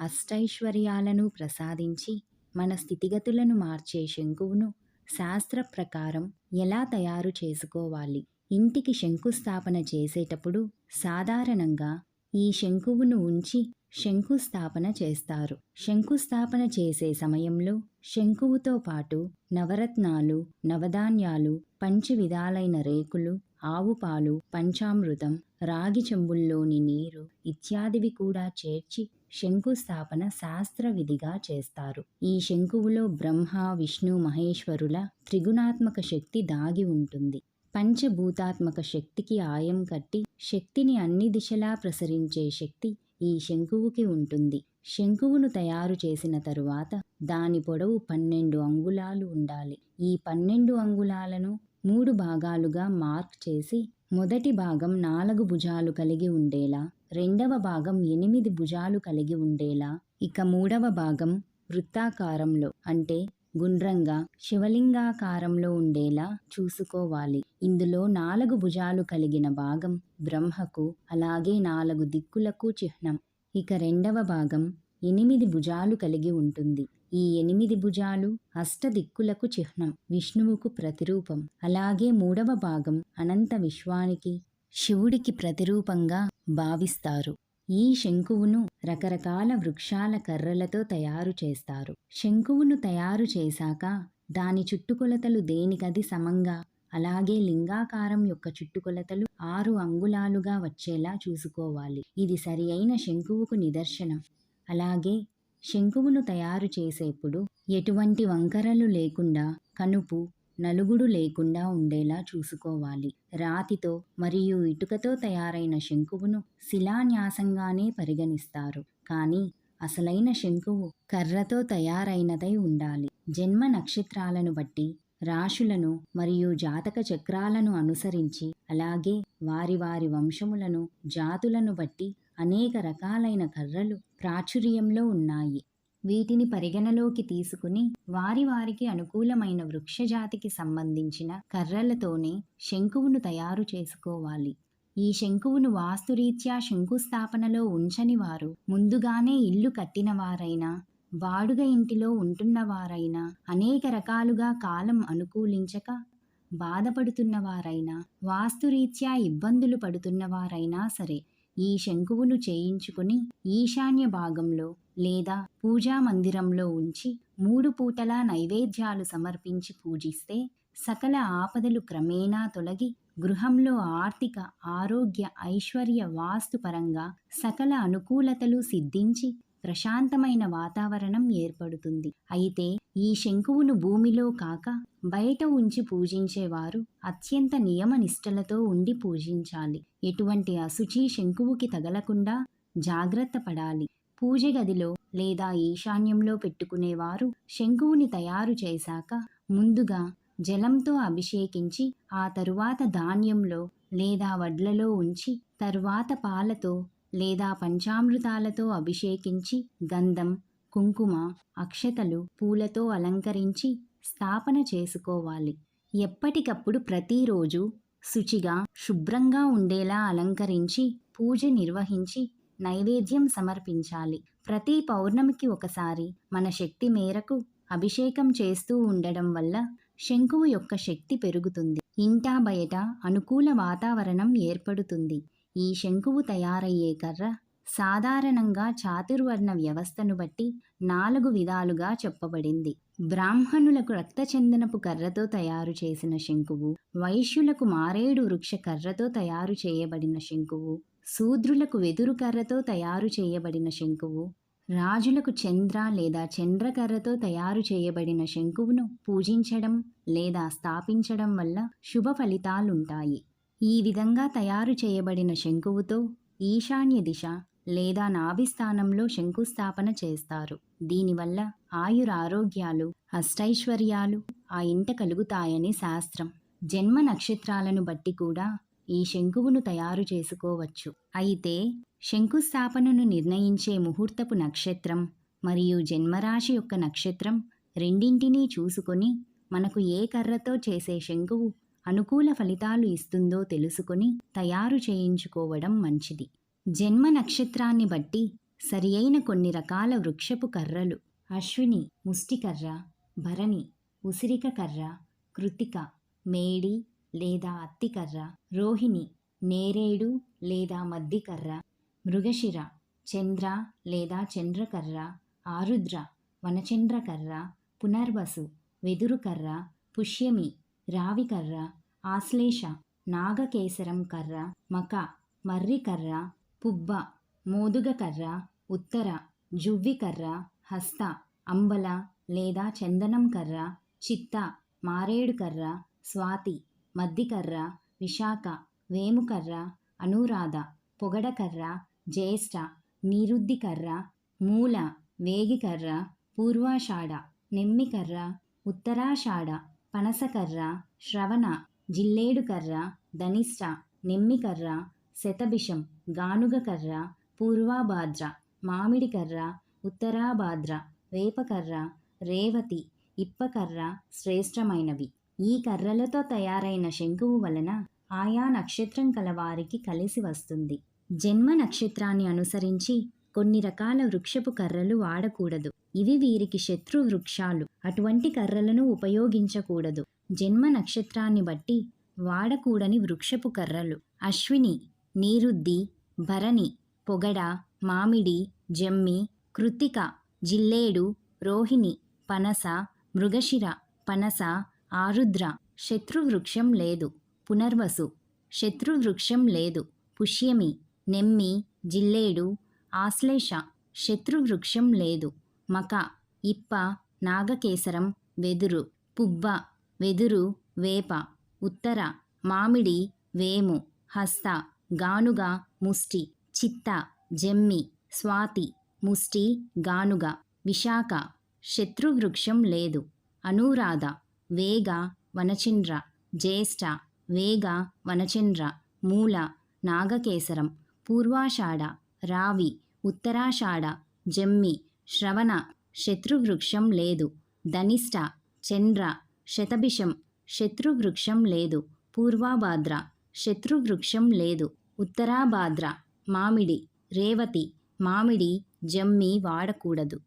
అష్టైశ్వర్యాలను ప్రసాదించి మన స్థితిగతులను మార్చే శంకువును శాస్త్ర ప్రకారం ఎలా తయారు చేసుకోవాలి? ఇంటికి శంకుస్థాపన చేసేటప్పుడు సాధారణంగా ఈ శంకువును ఉంచి శంకుస్థాపన చేస్తారు. శంకుస్థాపన చేసే సమయంలో శంకువుతో పాటు నవరత్నాలు నవధాన్యాలు పంచి విధాలైన రేకులు ఆవుపాలు పంచామృతం రాగి చెంబుల్లోని నీరు ఇత్యాదివి కూడా చేర్చి శంకుస్థాపన శాస్త్ర విధిగా చేస్తారు. ఈ శంకువులో బ్రహ్మ విష్ణు మహేశ్వరుల త్రిగుణాత్మక శక్తి దాగి ఉంటుంది. పంచభూతాత్మక శక్తికి ఆయం కట్టి శక్తిని అన్ని దిశలా ప్రసరించే శక్తి ఈ శంకువుకి ఉంటుంది. శంకువును తయారు చేసిన తరువాత దాని పొడవు పన్నెండు అంగుళాలు ఉండాలి. ఈ పన్నెండు అంగుళాలను మూడు భాగాలుగా మార్క్ చేసి మొదటి భాగం నాలుగు భుజాలు కలిగి ఉండేలా రెండవ భాగం ఎనిమిది భుజాలు కలిగి ఉండేలా ఇక మూడవ భాగం వృత్తాకారంలో అంటే గుండ్రంగా శివలింగాకారంలో ఉండేలా చూసుకోవాలి. ఇందులో నాలుగు భుజాలు కలిగిన భాగం బ్రహ్మకు అలాగే నాలుగు దిక్కులకు చిహ్నం. ఇక రెండవ భాగం ఎనిమిది భుజాలు కలిగి ఉంటుంది. ఈ ఎనిమిది భుజాలు అష్టదిక్కులకు చిహ్నం విష్ణువుకు ప్రతిరూపం. అలాగే మూడవ భాగం అనంత విశ్వానికి శివుడికి ప్రతిరూపంగా భావిస్తారు. ఈ శంకువును రకరకాల వృక్షాల కర్రలతో తయారు చేస్తారు. శంకువును తయారు చేశాక దాని చుట్టుకొలతలు దేనికది సమంగా? అలాగే లింగాకారం యొక్క చుట్టుకొలతలు ఆరు అంగుళాలుగా వచ్చేలా చూసుకోవాలి. ఇది సరి అయిన శంకువుకు నిదర్శనం. అలాగే శంకువును తయారు చేసేప్పుడు ఎటువంటి వంకరలు లేకుండా కనుపు నలుగుడు లేకుండా ఉండేలా చూసుకోవాలి. రాతితో మరియు ఇటుకతో తయారైన శంకువును శిలాన్యాసంగానే పరిగణిస్తారు. కానీ అసలైన శంకువు కర్రతో తయారైనదై ఉండాలి. జన్మ నక్షత్రాలను బట్టి రాశులను మరియు జాతక చక్రాలను అనుసరించి అలాగే వారి వారి వంశములను జాతులను బట్టి అనేక రకాలైన కర్రలు ప్రాచుర్యంలో ఉన్నాయి. వీటిని పరిగణలోకి తీసుకుని వారి వారికి అనుకూలమైన వృక్షజాతికి సంబంధించిన కర్రలతోనే శంకువును తయారు చేసుకోవాలి. ఈ శంకువును వాస్తురీత్యా శంకుస్థాపనలో ఉంచని వారు ముందుగానే ఇల్లు కట్టినవారైనా వాడుగ ఇంటిలో ఉంటున్నవారైనా అనేక రకాలుగా కాలం అనుకూలించక బాధపడుతున్నవారైనా వాస్తురీత్యా ఇబ్బందులు పడుతున్నవారైనా సరే ఈ శంకువును చేయించుకుని ఈశాన్య భాగంలో లేదా పూజా మందిరంలో ఉంచి మూడు పూటలా నైవేద్యాలు సమర్పించి పూజిస్తే సకల ఆపదలు క్రమేణా తొలగి గృహంలో ఆర్థిక ఆరోగ్య ఐశ్వర్య వాస్తుపరంగా సకల అనుకూలతలు సిద్ధించి ప్రశాంతమైన వాతావరణం ఏర్పడుతుంది. అయితే ఈ శంకువును భూమిలో కాక బయట ఉంచి పూజించేవారు అత్యంత నియమ నిష్టలతో ఉండి పూజించాలి. ఎటువంటి అశుచి శంకువుకి తగలకుండా జాగ్రత్త పడాలి. పూజ గదిలో లేదా ఈశాన్యంలో పెట్టుకునేవారు శంకువుని తయారు చేశాక ముందుగా జలంతో అభిషేకించి ఆ తరువాత ధాన్యంలో లేదా వడ్లలో ఉంచి తరువాత పాలతో లేదా పంచామృతాలతో అభిషేకించి గంధం కుంకుమ అక్షతలు పూలతో అలంకరించి స్థాపన చేసుకోవాలి. ఎప్పటికప్పుడు ప్రతిరోజు శుచిగా శుభ్రంగా ఉండేలా అలంకరించి పూజ నిర్వహించి నైవేద్యం సమర్పించాలి. ప్రతి పౌర్ణమికి ఒకసారి మన శక్తి మేరకు అభిషేకం చేస్తూ ఉండడం వల్ల శంకువు యొక్క శక్తి పెరుగుతుంది. ఇంటా బయట అనుకూల వాతావరణం ఏర్పడుతుంది. ఈ శంకువు తయారయ్యే కర్ర సాధారణంగా చాతుర్వర్ణ వ్యవస్థను బట్టి నాలుగు విధాలుగా చెప్పబడింది. బ్రాహ్మణులకు రక్తచందనపు కర్రతో తయారు చేసిన శంకువు వైశ్యులకు మారేడు వృక్ష కర్రతో తయారు చేయబడిన శంకువు శూద్రులకు వెదురు కర్రతో తయారు చేయబడిన శంకువు రాజులకు చంద్ర లేదా చంద్రకర్రతో తయారు చేయబడిన శంకువును పూజించడం లేదా స్థాపించడం వల్ల శుభ ఫలితాలుంటాయి. ఈ విధంగా తయారు చేయబడిన శంకువుతో ఈశాన్య దిశ లేదా నాభిస్థానంలో శంకుస్థాపన చేస్తారు. దీనివల్ల ఆయురారోగ్యాలు అష్టైశ్వర్యాలు ఆ ఇంట కలుగుతాయని శాస్త్రం. జన్మ నక్షత్రాలను బట్టి కూడా ఈ శంకువును తయారు చేసుకోవచ్చు. అయితే శంకుస్థాపనను నిర్ణయించే ముహూర్తపు నక్షత్రం మరియు జన్మరాశి యొక్క నక్షత్రం రెండింటినీ చూసుకొని మనకు ఏ కర్రతో చేసే శంకువు అనుకూల ఫలితాలు ఇస్తుందో తెలుసుకుని తయారు చేయించుకోవడం మంచిది. జన్మ నక్షత్రాన్ని బట్టి సరియైన కొన్ని రకాల వృక్షపు కర్రలు. అశ్విని ముష్టికర్ర భరణి ఉసిరిక కర్ర కృతిక మేడి లేదా అత్తికర్ర రోహిణి నేరేడు లేదా మద్దికర్ర మృగశిర చంద్ర లేదా చంద్రకర్ర ఆరుద్ర వనచంద్రకర్ర పునర్వసు వెదురుకర్ర పుష్యమి రావికర్ర ఆశ్లేష నాగకేసరం కర్ర మక మర్రికర్ర పుబ్బ మోదుగకర్ర ఉత్తర జువ్వికర్ర హస్త అంబల లేదా చందనం కర్ర చిత్త మారేడుకర్ర స్వాతి మద్దికర్ర విశాఖ వేముకర్ర అనురాధ పొగడకర్ర జ్యేష్ఠ నిరుద్ధికర్ర మూల వేగికర్ర పూర్వాషాఢ నెమ్మికర్ర ఉత్తరాషాఢ. పనసకర్ర శ్రవణ జిల్లేడుకర్ర ధనిష్ట నెమ్మికర్ర శతభిషం గానుగకర్ర పూర్వాభాద్ర మామిడికర్ర ఉత్తరాభాద్ర వేపకర్ర రేవతి ఇప్పకర్ర శ్రేష్టమైనవి. ఈ కర్రలతో తయారైన శంకువు వలన ఆయా నక్షత్రం కలవారికి కలిసి వస్తుంది. జన్మ నక్షత్రాన్ని అనుసరించి కొన్ని రకాల వృక్షపు కర్రలు వాడకూడదు. ఇవి వీరికి శత్రు వృక్షాలు. అటువంటి కర్రలను ఉపయోగించకూడదు. జన్మ నక్షత్రాన్ని బట్టి వాడకూడని వృక్షపు కర్రలు. అశ్విని నీరుద్ది భరణి పొగడ మామిడి జమ్మి కృతిక జిల్లేడు రోహిణి పనస మృగశిర పనస ఆరుద్ర. శత్రువృక్షం లేదు. పునర్వసు. శత్రువృక్షం లేదు. పుష్యమి నెమ్మి జిల్లేడు ఆశ్లేష శత్రువృక్షం లేదు. మక ఇప్ప నాగకేసరం వెదురు పుబ్బ వెదురు వేప ఉత్తర మామిడి వేము హస్త గానుగ ముష్టి చిత్త జమ్మి స్వాతి ముష్టి గానుగ విశాఖ శత్రువృక్షం లేదు. అనురాధ వేగ వనచింద్ర జ్యేష్ఠ వేగ వనచంద్ర మూల నాగకేసరం పూర్వాషాఢ రావి ఉత్తరాషాఢ జమ్మి శ్రవణ శత్రువృక్షం లేదు. ధనిష్ట చంద్ర శతభిషం శత్రువృక్షం లేదు. పూర్వాభాద్ర శత్రువృక్షం లేదు. ఉత్తరాభాద్ర మామిడి రేవతి మామిడి జమ్మి వాడకూడదు.